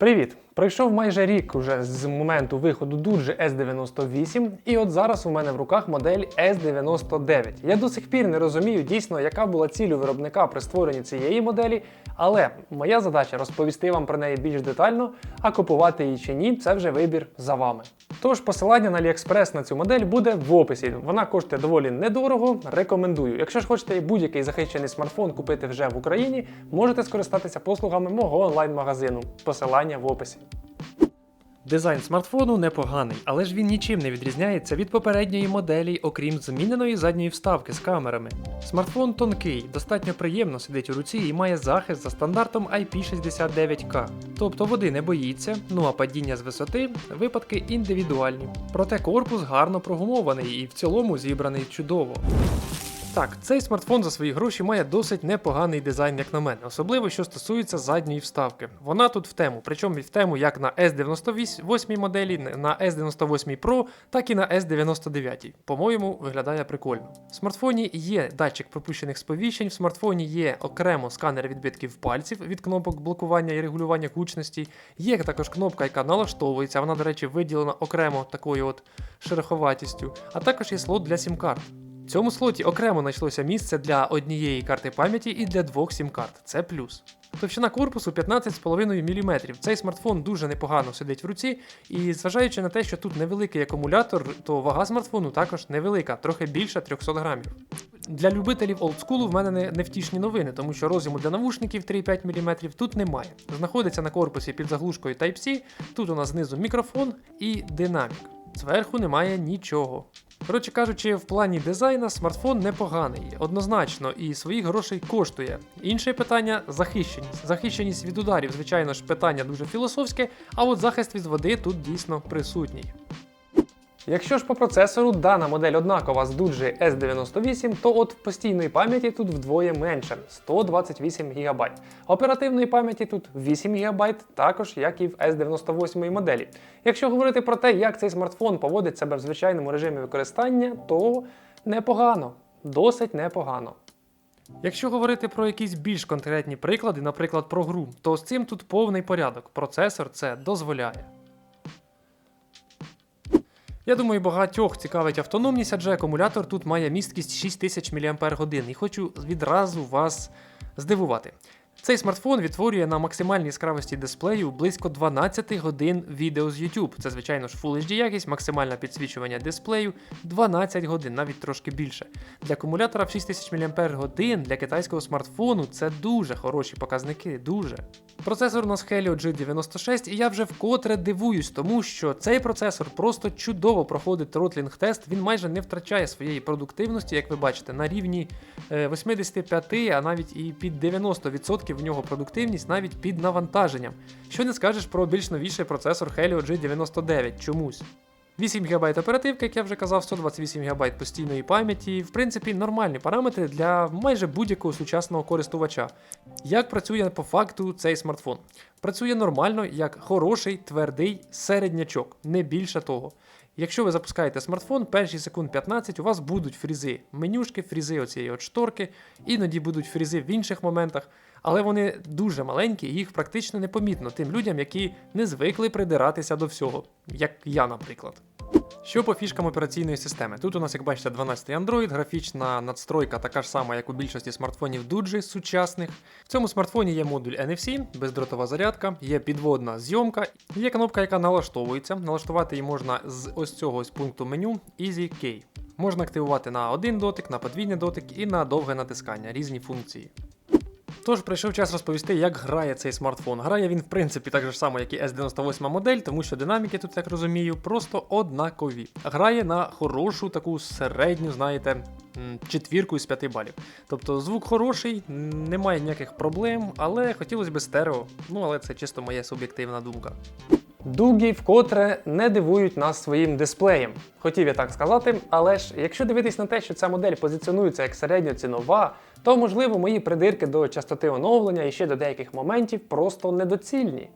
Привіт! Пройшов майже рік уже з моменту виходу Дуджі S98, і от зараз у мене в руках модель S99. Я до сих пір не розумію дійсно, яка була ціль у виробника при створенні цієї моделі, але моя задача розповісти вам про неї більш детально, а купувати її чи ні, це вже вибір за вами. Тож посилання на AliExpress на цю модель буде в описі. Вона коштує доволі недорого. Рекомендую. Якщо ж хочете будь-який захищений смартфон купити вже в Україні, можете скористатися послугами мого онлайн-магазину. Посилання в описі. Дизайн смартфону непоганий, але ж він нічим не відрізняється від попередньої моделі, окрім зміненої задньої вставки з камерами. Смартфон тонкий, достатньо приємно сидить у руці і має захист за стандартом IP69K. Тобто води не боїться, ну а падіння з висоти випадки індивідуальні. Проте корпус гарно прогумований і в цілому зібраний чудово. Так, цей смартфон за свої гроші має досить непоганий дизайн, як на мене, особливо що стосується задньої вставки. Вона тут в тему, причому в тему як на S98 моделі, на S98 Pro, так і на S99. По-моєму, виглядає прикольно. В смартфоні є датчик пропущених сповіщень, в смартфоні є окремо сканер відбитків пальців від кнопок блокування і регулювання гучності. Є також кнопка, яка налаштовується, вона, до речі, виділена окремо такою от шероховатістю, а також є слот для сім-карт. Цьому слоті окремо знайшлося місце для однієї карти пам'яті і для двох сім-карт. Це плюс. Товщина корпусу 15,5 мм. Цей смартфон дуже непогано сидить в руці, і зважаючи на те, що тут невеликий акумулятор, то вага смартфону також невелика, трохи більше 300 грамів. Для любителів олдскулу в мене не, невтішні новини, тому що роз'єму для навушників 3,5 мм тут немає. Знаходиться на корпусі під заглушкою Type-C, тут у нас знизу мікрофон і динамік. Зверху немає нічого. Коротше кажучи, в плані дизайна смартфон непоганий, однозначно, і своїх грошей коштує. Інше питання захищеність. Захищеність від ударів, звичайно ж, питання дуже філософське, а от захист від води тут дійсно присутній. Якщо ж по процесору дана модель однакова з Дуджі S98, то от постійної пам'яті тут вдвоє менше 128 ГБ. Оперативної пам'яті тут 8 ГБ, також як і в S98 моделі. Якщо говорити про те, як цей смартфон поводить себе в звичайному режимі використання, то непогано, досить непогано. Якщо говорити про якісь більш конкретні приклади, наприклад, про гру, то з цим тут повний порядок. Процесор це дозволяє. Я думаю, багатьох цікавить автономність, адже акумулятор тут має місткість 6000 мАч. І хочу відразу вас здивувати. Цей смартфон відтворює на максимальній яскравості дисплею близько 12 годин відео з YouTube. Це, звичайно ж, Full HD якість, максимальне підсвічування дисплею 12 годин, навіть трошки більше. Для акумулятора в 6000 мАч для китайського смартфону це дуже хороші показники, дуже. Процесор у нас Helio G96, і я вже вкотре дивуюсь, тому що цей процесор просто чудово проходить тротлінг тест, він майже не втрачає своєї продуктивності, як ви бачите, на рівні е, 85, а навіть і під 90% в нього продуктивність навіть під навантаженням. Що не скажеш про більш новіший процесор Helio G99 чомусь. 8 ГБ оперативки, як я вже казав, 128 ГБ постійної пам'яті. В принципі, нормальні параметри для майже будь-якого сучасного користувача. Як працює по факту цей смартфон? Працює нормально, як хороший, твердий середнячок, не більше того. Якщо ви запускаєте смартфон, перші секунд 15 у вас будуть фрізи, менюшки, фрізи оцієї от шторки, іноді будуть фрізи в інших моментах, але вони дуже маленькі і їх практично непомітно тим людям, які не звикли придиратися до всього, як я, наприклад. Що по фішкам операційної системи? Тут у нас, як бачите, 12-й Android, графічна надстройка така ж сама, як у більшості смартфонів Дуджі сучасних. В цьому смартфоні є модуль NFC, бездротова зарядка, є підводна зйомка, є кнопка, яка налаштовується. Налаштувати її можна з ось цього ось пункту меню Easy Key. Можна активувати на один дотик, на подвійний дотик і на довге натискання, різні функції. Тож прийшов час розповісти, як грає цей смартфон. Грає він, в принципі, так же само, як і S98 модель, тому що динаміки тут, як розумію, просто однакові. Грає на хорошу таку середню, знаєте, четвірку із 5 балів. Тобто звук хороший, немає ніяких проблем, але хотілося б стерео. Ну, але це чисто моя суб'єктивна думка. Дугі вкотре не дивують нас своїм дисплеєм. Хотів я так сказати, але ж якщо дивитись на те, що ця модель позиціонується як середньоцінова, то можливо мої придирки до частоти оновлення і ще до деяких моментів просто недоцільні.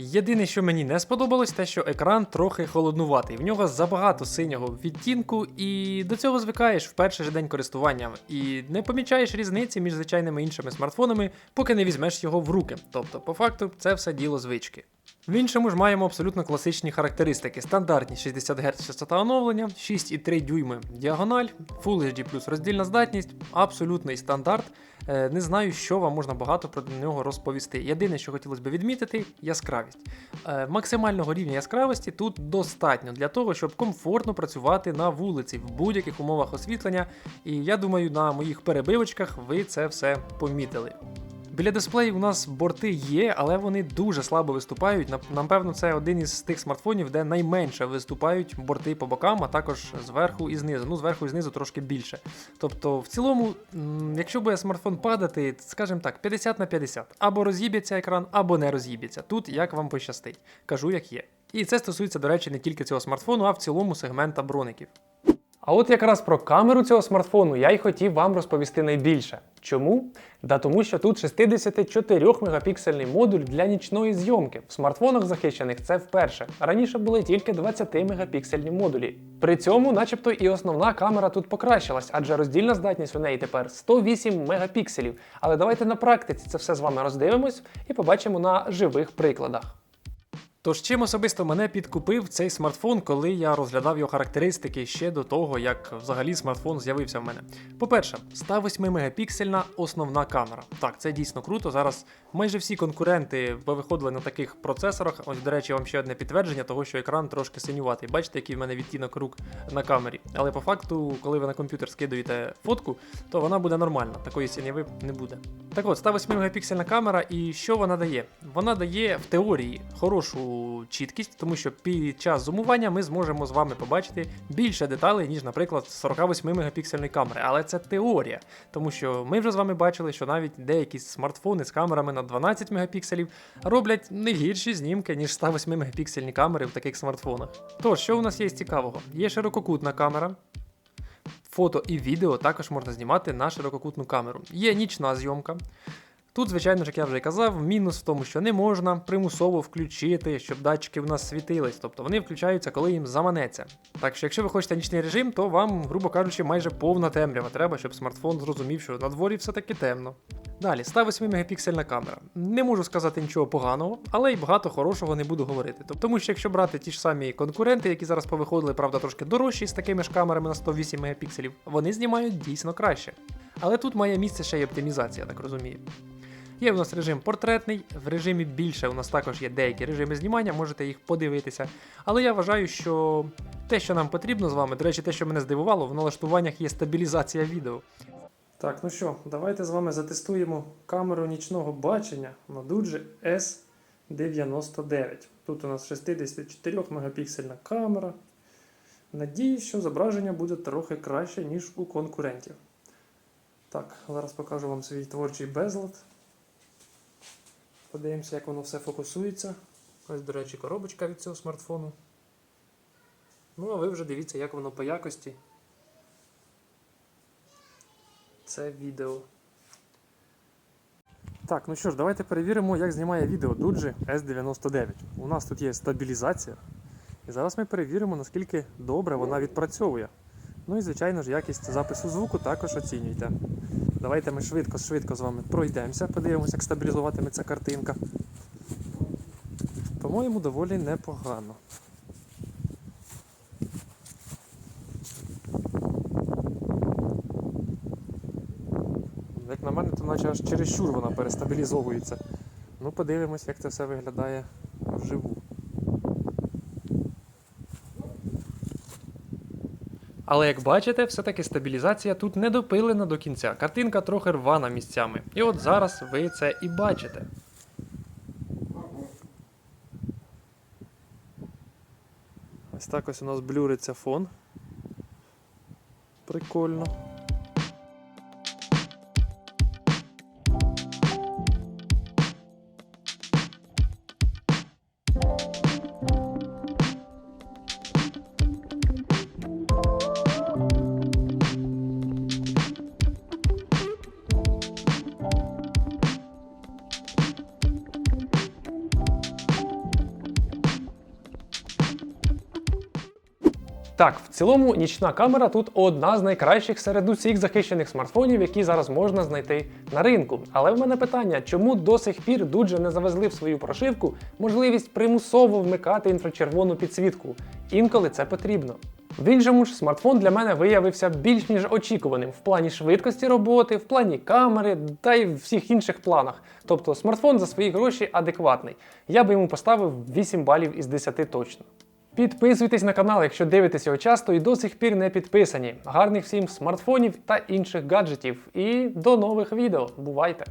Єдине, що мені не сподобалось, те, що екран трохи холоднуватий. В нього забагато синього відтінку, і до цього звикаєш в перший же день користування, і не помічаєш різниці між звичайними іншими смартфонами, поки не візьмеш його в руки. Тобто, по факту, це все діло звички. В іншому ж маємо абсолютно класичні характеристики: стандартні 60 Гц частота оновлення, 6,3 дюйми діагональ, Full HD плюс роздільна здатність, абсолютний стандарт. Е, Не знаю, що вам можна багато про нього розповісти. Єдине, що хотілося б відмітити, яскравість. Е, Максимального рівня яскравості тут достатньо для того, щоб комфортно працювати на вулиці в будь-яких умовах освітлення. І я думаю, на моїх перебивочках ви це все помітили. Біля дисплею у нас борти є, але вони дуже слабо виступають. Напевно, це один із тих смартфонів, де найменше виступають борти по бокам, а також зверху і знизу. Ну, зверху і знизу трошки більше. Тобто, в цілому, якщо буде смартфон падати, скажімо так, 50 на 50. Або роз'їбеться екран, або не роз'їбеться. Тут як вам пощастить. Кажу, як є. І це стосується, до речі, не тільки цього смартфону, а в цілому сегмента броників. А от якраз про камеру цього смартфону я й хотів вам розповісти найбільше. Чому? Да тому що тут 64 мегапіксельний модуль для нічної зйомки. В смартфонах захищених це вперше. Раніше були тільки 20 мегапіксельні модулі. При цьому, начебто, і основна камера тут покращилась, адже роздільна здатність у неї тепер 108 мегапікселів. Але давайте на практиці це все з вами роздивимось і побачимо на живих прикладах. Тож чим особисто мене підкупив цей смартфон, коли я розглядав його характеристики ще до того, як взагалі смартфон з'явився в мене. По-перше, 108 мегапіксельна основна камера. Так, це дійсно круто. Зараз майже всі конкуренти виходили на таких процесорах. Ось, до речі, вам ще одне підтвердження того, що екран трошки синюватий. Бачите, який в мене відтінок рук на камері. Але по факту, коли ви на комп'ютер скидуєте фотку, то вона буде нормальна. Такої синєви не буде. Так от, 108 мегапіксельна камера, і що вона дає? Вона дає в теорії хорошу чіткість, тому що під час зумування ми зможемо з вами побачити більше деталей, ніж, наприклад, 48 мегапіксельної камери. Але це теорія, тому що ми вже з вами бачили, що навіть деякі смартфони з камерами на 12 мегапікселів роблять не гірші знімки, ніж 108 мегапіксельні камери в таких смартфонах. Тож, що у нас є цікавого? Є ширококутна камера. Фото і відео також можна знімати на ширококутну камеру. Є нічна зйомка. Тут, звичайно ж, як я вже казав, мінус в тому, що не можна примусово включити, щоб датчики в нас світились. Тобто вони включаються, коли їм заманеться. Так що, якщо ви хочете нічний режим, то вам, грубо кажучи, майже повна темрява треба, щоб смартфон зрозумів, що на дворі все-таки темно. Далі, 108 мегапіксельна камера. Не можу сказати нічого поганого, але й багато хорошого не буду говорити. Тому що якщо брати ті ж самі конкуренти, які зараз повиходили, правда, трошки дорожчі з такими ж камерами на 108 мегапікселів, вони знімають дійсно краще. Але тут має місце ще й оптимізація, так розумію. Є у нас режим портретний, в режимі більше у нас також є деякі режими знімання, можете їх подивитися. Але я вважаю, що те, що нам потрібно з вами, до речі, те, що мене здивувало, в налаштуваннях є стабілізація відео. Так, ну що, давайте з вами затестуємо камеру нічного бачення на Duji S99. Тут у нас 64 мегапіксельна камера. Надіюсь, що зображення буде трохи краще, ніж у конкурентів. Так, зараз покажу вам свій творчий безлад. Подивимося, як воно все фокусується. Ось, до речі, коробочка від цього смартфону. Ну, а ви вже дивіться, як воно по якості. Це відео. Так, ну що ж, давайте перевіримо, як знімає відео Duji S99. У нас тут є стабілізація. І зараз ми перевіримо, наскільки добре вона відпрацьовує. Ну і, звичайно ж, якість запису звуку також оцінюйте. Давайте ми швидко-швидко з вами пройдемося, подивимося, як стабілізуватиметься картинка. По-моєму, доволі непогано. Як на мене, то наче аж чересчур вона перестабілізовується. Ну, подивимось, як це все виглядає вживу. Але як бачите, все-таки стабілізація тут не допилена до кінця. Картинка трохи рвана місцями. І от зараз ви це і бачите. Ось так ось у нас блюриться фон. Прикольно. Так, в цілому нічна камера тут одна з найкращих серед усіх захищених смартфонів, які зараз можна знайти на ринку. Але в мене питання, чому до сих пір Дуджи не завезли в свою прошивку можливість примусово вмикати інфрачервону підсвітку? Інколи це потрібно. В іншому ж смартфон для мене виявився більш ніж очікуваним в плані швидкості роботи, в плані камери та й в всіх інших планах. Тобто смартфон за свої гроші адекватний. Я би йому поставив 8 балів із 10 точно. Підписуйтесь на канал, якщо дивитесь його часто і до сих пір не підписані. Гарних всім смартфонів та інших гаджетів. І до нових відео. Бувайте!